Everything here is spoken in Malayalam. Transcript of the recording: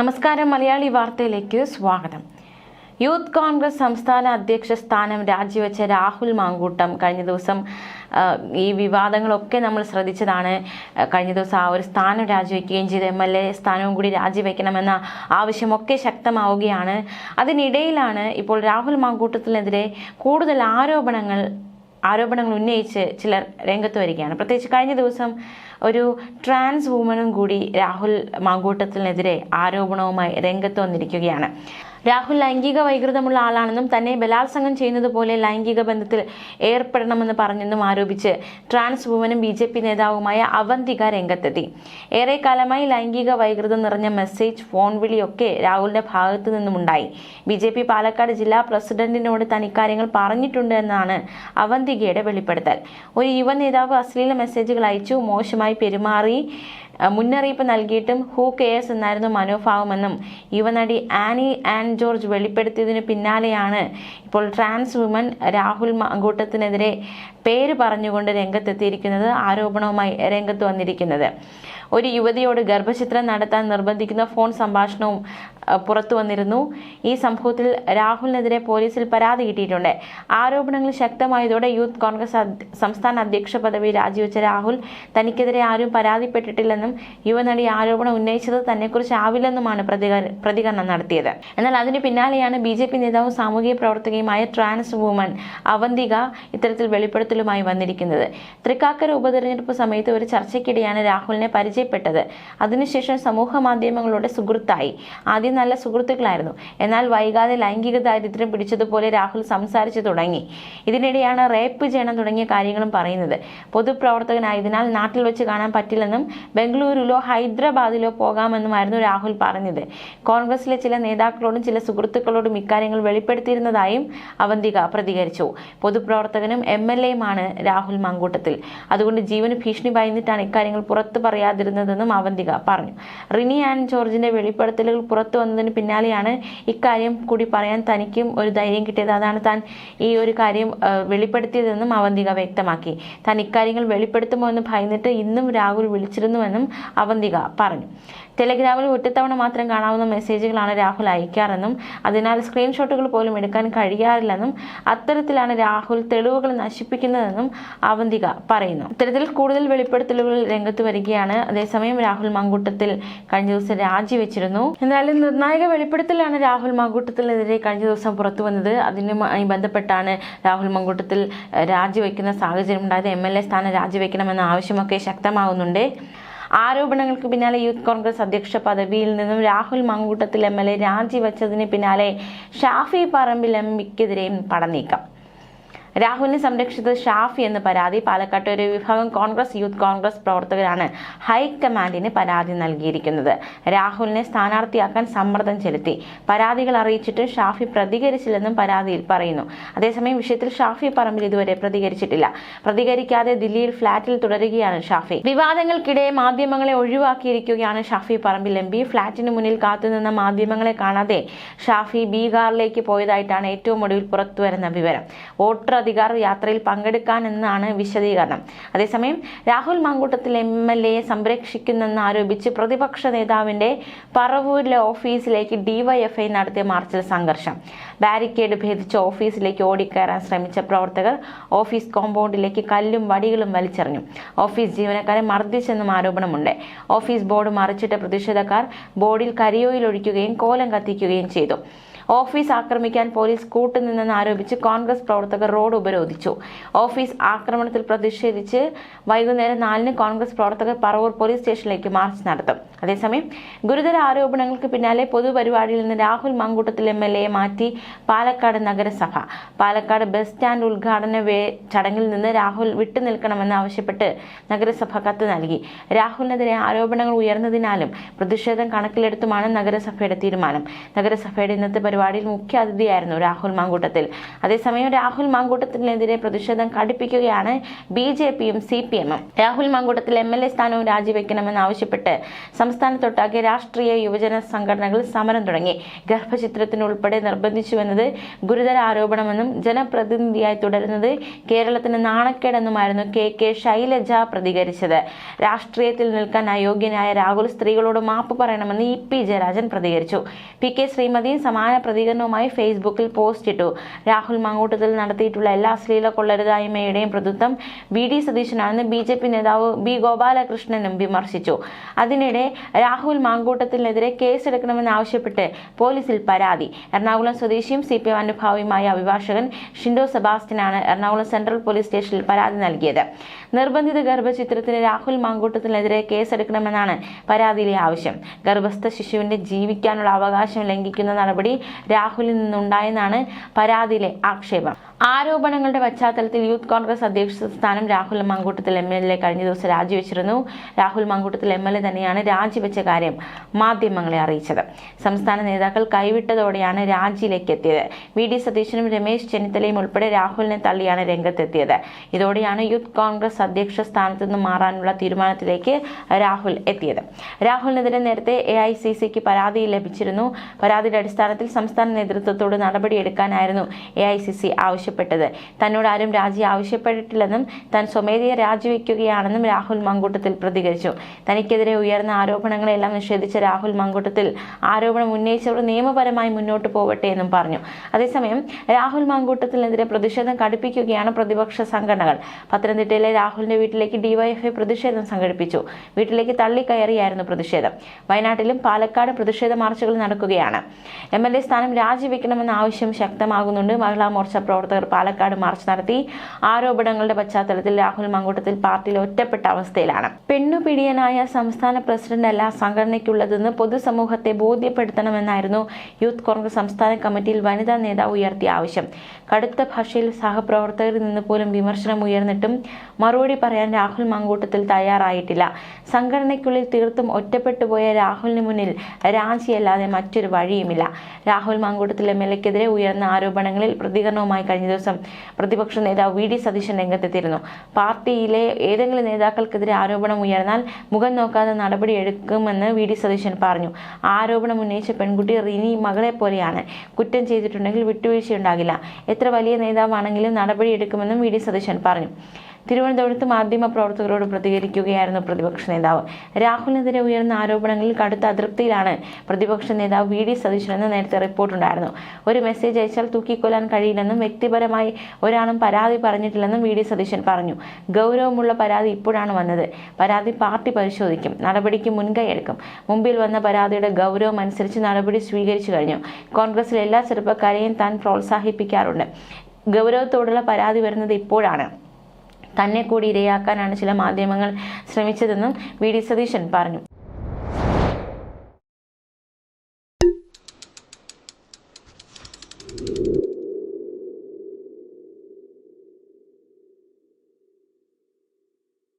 നമസ്കാരം. മലയാളി വാർത്തയിലേക്ക് സ്വാഗതം. യൂത്ത് കോൺഗ്രസ് സംസ്ഥാന അധ്യക്ഷ സ്ഥാനം രാജിവെച്ച രാഹുൽ മാങ്കൂട്ടം കഴിഞ്ഞ ദിവസം ഈ വിവാദങ്ങളൊക്കെ നമ്മൾ ശ്രദ്ധിച്ചതാണ്. കഴിഞ്ഞ ദിവസം ആ ഒരു സ്ഥാനം രാജിവെക്കുകയും ചെയ്ത്. എം എൽ എ സ്ഥാനവും കൂടി രാജിവെക്കണമെന്ന ആവശ്യമൊക്കെ ശക്തമാവുകയാണ്. അതിനിടയിലാണ് ഇപ്പോൾ രാഹുൽ മാങ്കൂട്ടത്തിനെതിരെ കൂടുതൽ ആരോപണങ്ങൾ ആരോപണങ്ങൾ ഉന്നയിച്ച് ചിലർ രംഗത്ത് വരികയാണ്. പ്രത്യേകിച്ച് കഴിഞ്ഞ ദിവസം ഒരു ട്രാൻസ് വുമനും കൂടി രാഹുൽ മാങ്കൂട്ടത്തിനെതിരെ ആരോപണവുമായി രംഗത്ത് വന്നിരിക്കുകയാണ്. രാഹുൽ ലൈംഗിക വൈകൃതമുള്ള ആളാണെന്നും തന്നെ ബലാത്സംഗം ചെയ്യുന്നത് പോലെ ലൈംഗിക ബന്ധത്തിൽ ഏർപ്പെടണമെന്ന് പറഞ്ഞെന്നും ആരോപിച്ച് ട്രാൻസ് വുമനും ബി ജെ പി നേതാവുമായ അവന്തിക രംഗത്തെത്തി. ഏറെക്കാലമായി ലൈംഗിക വൈകൃതം നിറഞ്ഞ മെസ്സേജ് ഫോൺ വിളിയൊക്കെ രാഹുലിന്റെ ഭാഗത്തു നിന്നുമുണ്ടായി. ബി ജെ പി പാലക്കാട് ജില്ലാ പ്രസിഡന്റിനോട് തനിക്കാര്യങ്ങൾ പറഞ്ഞിട്ടുണ്ട് എന്നാണ് അവന്തികയുടെ വെളിപ്പെടുത്തൽ. ഒരു യുവ നേതാവ് അശ്ലീല മെസ്സേജുകൾ അയച്ചു മോശമായി പെരുമാറി മുന്നറിയിപ്പ് നൽകിയിട്ടും ഹൂ കെയേഴ്സ് എന്നായിരുന്നു മനോഭാവമെന്നും യുവനടി ആനി ആൻ ജോർജ് വെളിപ്പെടുത്തിയതിനു പിന്നാലെയാണ് ഇപ്പോൾ ട്രാൻസ് വുമൻ രാഹുൽ മാങ്കൂട്ടത്തിനെതിരെ പേര് പറഞ്ഞുകൊണ്ട് രംഗത്തെത്തിയിരിക്കുന്നത് ആരോപണവുമായി രംഗത്ത് വന്നിരിക്കുന്നത്. ഒരു യുവതിയോട് ഗർഭചിത്രം നടത്താൻ നിർബന്ധിക്കുന്ന ഫോൺ സംഭാഷണവും പുറത്തു വന്നിരുന്നു. ഈ സംഭവത്തിൽ രാഹുലിനെതിരെ പോലീസിൽ പരാതി കിട്ടിയിട്ടുണ്ട്. ആരോപണങ്ങൾ ശക്തമായതോടെ യൂത്ത് കോൺഗ്രസ് സംസ്ഥാന അധ്യക്ഷ പദവി രാജിവെച്ച രാഹുൽ തനിക്കെതിരെ ആരും പരാതിപ്പെട്ടിട്ടില്ലെന്നും യുവനടി ആരോപണം ഉന്നയിച്ചത് തന്നെക്കുറിച്ച് ആവില്ലെന്നുമാണ് പ്രതികരണം നടത്തിയത്. എന്നാൽ അതിന് പിന്നാലെയാണ് ബി ജെ പി നേതാവും സാമൂഹിക പ്രവർത്തകയുമായ ട്രാൻസ് വുമൺ അവന്തിക ഇത്തരത്തിൽ വെളിപ്പെടുത്തലുമായി വന്നിരിക്കുന്നത്. തൃക്കാക്കര ഉപതെരഞ്ഞെടുപ്പ് സമയത്ത് ഒരു ചർച്ചയ്ക്കിടെയാണ് രാഹുലിനെ പരിചയപ്പെട്ടത്. അതിനുശേഷം സമൂഹ മാധ്യമങ്ങളുടെ സുഹൃത്തായി. ആദ്യം നല്ല സുഹൃത്തുക്കളായിരുന്നു. എന്നാൽ വൈകാതെ ലൈംഗിക ദാരിദ്ര്യം പിടിച്ചതുപോലെ രാഹുൽ സംസാരിച്ചു തുടങ്ങി. ഇതിനിടെയാണ് റേപ്പ് ചെയ്യണം തുടങ്ങിയ കാര്യങ്ങളും പറയുന്നത്. പൊതുപ്രവർത്തകനായതിനാൽ നാട്ടിൽ വെച്ച് കാണാൻ പറ്റില്ലെന്നും ബംഗളൂരുവിലോ ഹൈദരാബാദിലോ പോകാമെന്നുമായിരുന്നു രാഹുൽ പറഞ്ഞത്. കോൺഗ്രസിലെ ചില നേതാക്കളോടും ചില സുഹൃത്തുക്കളോടും ഇക്കാര്യങ്ങൾ വെളിപ്പെടുത്തിയിരുന്നതായും അവന്തിക പ്രതികരിച്ചു. പൊതുപ്രവർത്തകനും എം എൽ എയുമാണ് രാഹുൽ മങ്കൂട്ടത്തിൽ. അതുകൊണ്ട് ജീവന് ഭീഷണി ഭയന്നിട്ടാണ് ഇക്കാര്യങ്ങൾ പുറത്തു പറയാതിരുന്നതെന്നും അവന്തിക പറഞ്ഞു. റിനി ആൻഡ് ജോർജിന്റെ വെളിപ്പെടുത്തലുകൾ പുറത്തു വന്നതിന് പിന്നാലെയാണ് ഇക്കാര്യം കൂടി പറയാൻ തനിക്കും ഒരു ധൈര്യം കിട്ടിയത്. അതാണ് താൻ ഈ ഒരു കാര്യം വെളിപ്പെടുത്തിയതെന്നും അവന്തിക വ്യക്തമാക്കി. താൻ ഇക്കാര്യങ്ങൾ വെളിപ്പെടുത്തുമോ എന്ന് ഭയന്നിട്ട് ഇന്നും രാഹുൽ വിളിച്ചിരുന്നുവെന്നും അവന്തിക പറഞ്ഞു. ടെലിഗ്രാമിൽ ഒറ്റത്തവണ മാത്രം കാണാവുന്ന മെസ്സേജുകളാണ് രാഹുൽ അയക്കാറെന്നും അതിനാൽ സ്ക്രീൻഷോട്ടുകൾ പോലും എടുക്കാൻ കഴിയാറില്ലെന്നും അത്തരത്തിലാണ് രാഹുൽ തെളിവുകൾ നശിപ്പിക്കുന്നതെന്നും അവന്തിക പറയുന്നു. ഇത്തരത്തിൽ കൂടുതൽ വെളിപ്പെടുത്തലുകൾ രംഗത്ത് വരികയാണ്. അതേസമയം രാഹുൽ മങ്കൂട്ടത്തിൽ കഴിഞ്ഞ ദിവസം രാജിവെച്ചിരുന്നു. എന്നാലും നിർണായക വെളിപ്പെടുത്തലാണ് രാഹുൽ മങ്കൂട്ടത്തിനെതിരെ കഴിഞ്ഞ ദിവസം പുറത്തു വന്നത്. അതിനുമായി ബന്ധപ്പെട്ടാണ് രാഹുൽ മങ്കൂട്ടത്തിൽ രാജിവെക്കുന്ന സാഹചര്യം ഉണ്ടായത്. എം എൽ എ സ്ഥാനം രാജിവെക്കണമെന്ന ആവശ്യമൊക്കെ ശക്തമാകുന്നുണ്ട് ആരോപണങ്ങൾക്ക് പിന്നാലെ യൂത്ത് കോൺഗ്രസ് അധ്യക്ഷ പദവിയിൽ നിന്നും Rahul Mamkootathil M L A രാജിവെച്ചതിന് പിന്നാലെ ഷാഫി പറമ്പിൽ എം പിക്കെതിരെയും പടനീക്കം രാഹുലിനെ സംരക്ഷിച്ചത് ഷാഫി എന്ന് പരാതി. പാലക്കാട്ട് ഒരു വിഭാഗം കോൺഗ്രസ് യൂത്ത് കോൺഗ്രസ് പ്രവർത്തകരാണ് ഹൈക്കമാൻഡിന് പരാതി നൽകിയിരിക്കുന്നത്. രാഹുലിനെ സ്ഥാനാർത്ഥിയാക്കാൻ സമ്മർദ്ദം ചെലുത്തി. പരാതികൾ അറിയിച്ചിട്ട് ഷാഫി പ്രതികരിച്ചില്ലെന്നും പരാതിയിൽ പറയുന്നു. അതേസമയം വിഷയത്തിൽ ഷാഫി പറമ്പിൽ ഇതുവരെ പ്രതികരിച്ചിട്ടില്ല. പ്രതികരിക്കാതെ ദില്ലിയിൽ ഫ്ളാറ്റിൽ തുടരുകയാണ് ഷാഫി. വിവാദങ്ങൾക്കിടെ മാധ്യമങ്ങളെ ഒഴിവാക്കിയിരിക്കുകയാണ് ഷാഫി പറമ്പിൽ എം പി. ഫ്ളാറ്റിന് മുന്നിൽ കാത്തുനിന്ന മാധ്യമങ്ങളെ കാണാതെ ഷാഫി ബീഹാറിലേക്ക് പോയതായിട്ടാണ് ഏറ്റവും ഒടുവിൽ പുറത്തുവരുന്ന വിവരം. വോട്ടർ അധികാർ യാത്രയിൽ പങ്കെടുക്കാനെന്നാണ് വിശദീകരണം. അതേസമയം രാഹുൽ മാങ്കൂട്ടത്തിൽ എം എൽ എയെ സംരക്ഷിക്കുന്നെന്ന് ആരോപിച്ച് പ്രതിപക്ഷ നേതാവിന്റെ പറവൂരിലെ ഓഫീസിലേക്ക് ഡിവൈഎഫ്ഐ നടത്തിയ മാർച്ചിൽ സംഘർഷം. ബാരിക്കേഡ് ഭേദിച്ച് ഓഫീസിലേക്ക് ഓടിക്കയറാൻ ശ്രമിച്ച പ്രവർത്തകർ ഓഫീസ് കോമ്പൗണ്ടിലേക്ക് കല്ലും വടികളും വലിച്ചെറിഞ്ഞു. ഓഫീസ് ജീവനക്കാരെ മർദ്ദിച്ചെന്നും ആരോപണമുണ്ട്. ഓഫീസ് ബോർഡ് മറിച്ചിട്ട പ്രതിഷേധക്കാർ ബോർഡിൽ കരിയോയിൽ ഒഴിക്കുകയും കോലം കത്തിക്കുകയും ചെയ്തു. ഓഫീസ് ആക്രമിക്കാൻ പോലീസ് കൂട്ടുനിന്നെന്ന് ആരോപിച്ച് കോൺഗ്രസ് പ്രവർത്തകർ റോഡ് ഉപരോധിച്ചു. ഓഫീസ് ആക്രമണത്തിൽ പ്രതിഷേധിച്ച് വൈകുന്നേരം നാലിന് കോൺഗ്രസ് പ്രവർത്തകർ പറവൂർ പോലീസ് സ്റ്റേഷനിലേക്ക് മാർച്ച് നടത്തും. അതേസമയം ഗുരുതര ആരോപണങ്ങൾക്ക് പിന്നാലെ പൊതുപരിപാടിയിൽ നിന്ന് Rahul Mamkootathil M L A മാറ്റി പാലക്കാട് നഗരസഭ. പാലക്കാട് ബസ് സ്റ്റാൻഡ് ഉദ്ഘാടന ചടങ്ങിൽ നിന്ന് രാഹുൽ വിട്ടുനിൽക്കണമെന്ന് ആവശ്യപ്പെട്ട് നഗരസഭ കത്ത് നൽകി. രാഹുലിനെതിരെ ആരോപണങ്ങൾ ഉയർന്നതിനാലും പ്രതിഷേധം കണക്കിലെടുത്തുമാണ് നഗരസഭയുടെ തീരുമാനം. നഗരസഭയുടെ ഇന്നത്തെ പരിപാടി പരിപാടിയിൽ മുഖ്യ അതിഥിയായിരുന്നു രാഹുൽ മാങ്കൂട്ടത്തിൽ. അതേസമയം രാഹുൽ മാങ്കൂട്ടത്തിനെതിരെ പ്രതിഷേധം കടുപ്പിക്കുകയാണ് ബി ജെ പിയും സി പി എമ്മും. Rahul Mamkootathil M L A സ്ഥാനവും രാജിവെക്കണമെന്നാവശ്യപ്പെട്ട് സംസ്ഥാനത്തൊട്ടാകെ രാഷ്ട്രീയ യുവജന സംഘടനകൾ സമരം തുടങ്ങി. ഗർഭചിത്രത്തിനുൾപ്പെടെ നിർബന്ധിച്ചുവെന്നത് ഗുരുതര ആരോപണമെന്നും ജനപ്രതിനിധിയായി തുടരുന്നത് കേരളത്തിന് നാണക്കേടെന്നുമായിരുന്നു കെ കെ ശൈലജ പ്രതികരിച്ചത്. രാഷ്ട്രീയത്തിൽ നിൽക്കാൻ അയോഗ്യനായ രാഹുൽ സ്ത്രീകളോട് മാപ്പ് പറയണമെന്ന് ഇ പി ജയരാജൻ പ്രതികരിച്ചു. പി കെ ശ്രീമതിയും സമാന പ്രതികരണവുമായി ഫേസ്ബുക്കിൽ പോസ്റ്റ് ഇട്ടു. രാഹുൽ മങ്ങോട്ടത്തിൽ നടത്തിയിട്ടുള്ള എല്ലാ അശ്ലീല കൊള്ളരുതായ്മയുടെയും പ്രതിത്വം വി ഡി സതീശനാണെന്ന് ബി ജെ പി നേതാവ് ബി ഗോപാലകൃഷ്ണനും വിമർശിച്ചു. അതിനിടെ രാഹുൽ മാങ്കൂട്ടത്തിനെതിരെ കേസെടുക്കണമെന്ന് ആവശ്യപ്പെട്ട് പോലീസിൽ പരാതി. എറണാകുളം സ്വദേശിയും സി പി എം അനുഭാവിയുമായ അഭിഭാഷകൻ ഷിൻഡോ സെബാസ്റ്റ്യനാണ് എറണാകുളം സെൻട്രൽ പോലീസ് സ്റ്റേഷനിൽ പരാതി നൽകിയത്. നിർബന്ധിത ഗർഭചിത്രത്തിന് രാഹുൽ മാങ്കൂട്ടത്തിനെതിരെ കേസെടുക്കണമെന്നാണ് പരാതിയിലെ ആവശ്യം. ഗർഭസ്ഥ ശിശുവിന്റെ ജീവിക്കാനുള്ള അവകാശം ലംഘിക്കുന്ന നടപടി രാഹുലിൽ നിന്നുണ്ടായെന്നാണ് പരാതിയിലെ ആക്ഷേപം. ആരോപണങ്ങളുടെ പശ്ചാത്തലത്തിൽ യൂത്ത് കോൺഗ്രസ് അധ്യക്ഷ സ്ഥാനം Rahul Mamkootathil M L A കഴിഞ്ഞ ദിവസം രാജിവെച്ചിരുന്നു. Rahul Mamkootathil M L A തന്നെയാണ് രാജിവെച്ച കാര്യം മാധ്യമങ്ങളെ അറിയിച്ചത്. സംസ്ഥാന നേതാക്കൾ കൈവിട്ടതോടെയാണ് രാജിയിലേക്ക് എത്തിയത്. വി ഡി സതീശനും രമേശ് ചെന്നിത്തലയും ഉൾപ്പെടെ രാഹുലിനെ തള്ളിയാണ് രംഗത്തെത്തിയത്. ഇതോടെയാണ് യൂത്ത് കോൺഗ്രസ് അധ്യക്ഷ സ്ഥാനത്തു നിന്ന് മാറാനുള്ള തീരുമാനത്തിലേക്ക് രാഹുൽ എത്തിയത്. രാഹുലിനെതിരെ നേരത്തെ എ ഐ സി സിക്ക് പരാതി ലഭിച്ചിരുന്നു. പരാതിയുടെ അടിസ്ഥാനത്തിൽ സംസ്ഥാന നേതൃത്വത്തോട് നടപടിയെടുക്കാനായിരുന്നു എ ഐ സി സി ആവശ്യപ്പെട്ടത്. തന്നോട് ആരും രാജി ആവശ്യപ്പെട്ടിട്ടില്ലെന്നും താൻ സ്വമേധയെ രാജിവെക്കുകയാണെന്നും രാഹുൽ മങ്കൂട്ടത്തിൽ പ്രതികരിച്ചു. തനിക്കെതിരെ ഉയർന്ന ആരോപണങ്ങളെല്ലാം നിഷേധിച്ച രാഹുൽ മങ്കൂട്ടത്തിൽ ആരോപണം ഉന്നയിച്ചവർ നിയമപരമായി മുന്നോട്ട് പോവട്ടെ എന്നും പറഞ്ഞു. അതേസമയം രാഹുൽ മങ്കൂട്ടത്തിനെതിരെ പ്രതിഷേധം കടുപ്പിക്കുകയാണ് പ്രതിപക്ഷ സംഘടനകൾ. പത്തനംതിട്ടയിലെ രാഹുലിന്റെ വീട്ടിലേക്ക് ഡിവൈഎഫ്ഐ പ്രതിഷേധം സംഘടിപ്പിച്ചു. വീട്ടിലേക്ക് തള്ളിക്കയറിയായിരുന്നു പ്രതിഷേധം. വയനാട്ടിലും പാലക്കാട് പ്രതിഷേധ മാർച്ചുകൾ നടക്കുകയാണ്. എം എൽ എ സ്ഥാനം രാജിവെക്കണമെന്ന ആവശ്യം ശക്തമാകുന്നുണ്ട് മഹിളാ മോർച്ച പ്രവർത്തകർ പാലക്കാട് മാർച്ച് നടത്തി ആരോപണങ്ങളുടെ പശ്ചാത്തലത്തിൽ രാഹുൽ മങ്കൂട്ടത്തിൽ പാർട്ടിയിൽ ഒറ്റപ്പെട്ട അവസ്ഥയിലാണ്. പെണ്ണുപിടിയനായ സംസ്ഥാന പ്രസിഡന്റ് അല്ല സംഘടനയ്ക്കുള്ളതെന്ന് പൊതുസമൂഹത്തെ ബോധ്യപ്പെടുത്തണമെന്നായിരുന്നു യൂത്ത് കോൺഗ്രസ് സംസ്ഥാന കമ്മിറ്റിയിൽ വനിതാ നേതാവ് ഉയർത്തിയ ആവശ്യം. കടുത്ത ഭാഷയിൽ സഹപ്രവർത്തകരിൽ നിന്ന് പോലും വിമർശനം ഉയർന്നിട്ടും മറുപടി പറയാൻ രാഹുൽ മങ്കൂട്ടത്തിൽ തയ്യാറായിട്ടില്ല. സംഘടനയ്ക്കുള്ളിൽ തീർത്തും ഒറ്റപ്പെട്ടുപോയ രാഹുലിന് മുന്നിൽ രാജിയല്ലാതെ മറ്റൊരു വഴിയുമില്ല. രാഹുൽ മാങ്കൂട്ടത്തിൽ എം എൽ എക്കെതിരെ ഉയർന്ന ആരോപണങ്ങളിൽ പ്രതികരണവുമായി കഴിഞ്ഞ ദിവസം പ്രതിപക്ഷ നേതാവ് വി ഡി സതീശൻ രംഗത്തെത്തിയിരുന്നു. പാർട്ടിയിലെ ഏതെങ്കിലും നേതാക്കൾക്കെതിരെ ആരോപണം ഉയർന്നാൽ മുഖം നോക്കാതെ നടപടിയെടുക്കുമെന്ന് വി ഡി സതീശൻ പറഞ്ഞു. ആരോപണം ഉന്നയിച്ച പെൺകുട്ടി റിനി മകളെ പോലെയാണ്. കുറ്റം ചെയ്തിട്ടുണ്ടെങ്കിൽ വിട്ടുവീഴ്ചയുണ്ടാകില്ല. എത്ര വലിയ നേതാവാണെങ്കിലും നടപടിയെടുക്കുമെന്നും വി ഡി സതീശൻ പറഞ്ഞു. തിരുവനന്തപുരത്ത് മാധ്യമ പ്രവർത്തകരോട് പ്രതികരിക്കുകയായിരുന്നു പ്രതിപക്ഷ നേതാവ്. രാഹുലിനെതിരെ ഉയർന്ന ആരോപണങ്ങളിൽ കടുത്ത അതൃപ്തിയിലാണ് പ്രതിപക്ഷ നേതാവ് വി ഡി സതീശനെന്ന് നേരത്തെ റിപ്പോർട്ടുണ്ടായിരുന്നു. ഒരു മെസ്സേജ് അയച്ചാൽ തൂക്കിക്കൊല്ലാൻ കഴിയില്ലെന്നും വ്യക്തിപരമായി ഒരാളും പരാതി പറഞ്ഞിട്ടില്ലെന്നും വി ഡി സതീശൻ പറഞ്ഞു. ഗൗരവമുള്ള പരാതി ഇപ്പോഴാണ് വന്നത്. പരാതി പാർട്ടി പരിശോധിക്കും. നടപടിക്ക് മുൻകൈ എടുക്കും. മുമ്പിൽ വന്ന പരാതിയുടെ ഗൗരവം അനുസരിച്ച് നടപടി സ്വീകരിച്ചു കഴിഞ്ഞു. കോൺഗ്രസിലെ എല്ലാ ചെറുപ്പക്കാരെയും താൻ പ്രോത്സാഹിപ്പിക്കാറുണ്ട്. ഗൗരവത്തോടുള്ള പരാതി വരുന്നത് ഇപ്പോഴാണ്. തന്നെ കൂടി ഇരയാക്കാനാണ് ചില മാധ്യമങ്ങൾ ശ്രമിച്ചതെന്നും വി ഡി സതീശൻ പറഞ്ഞു.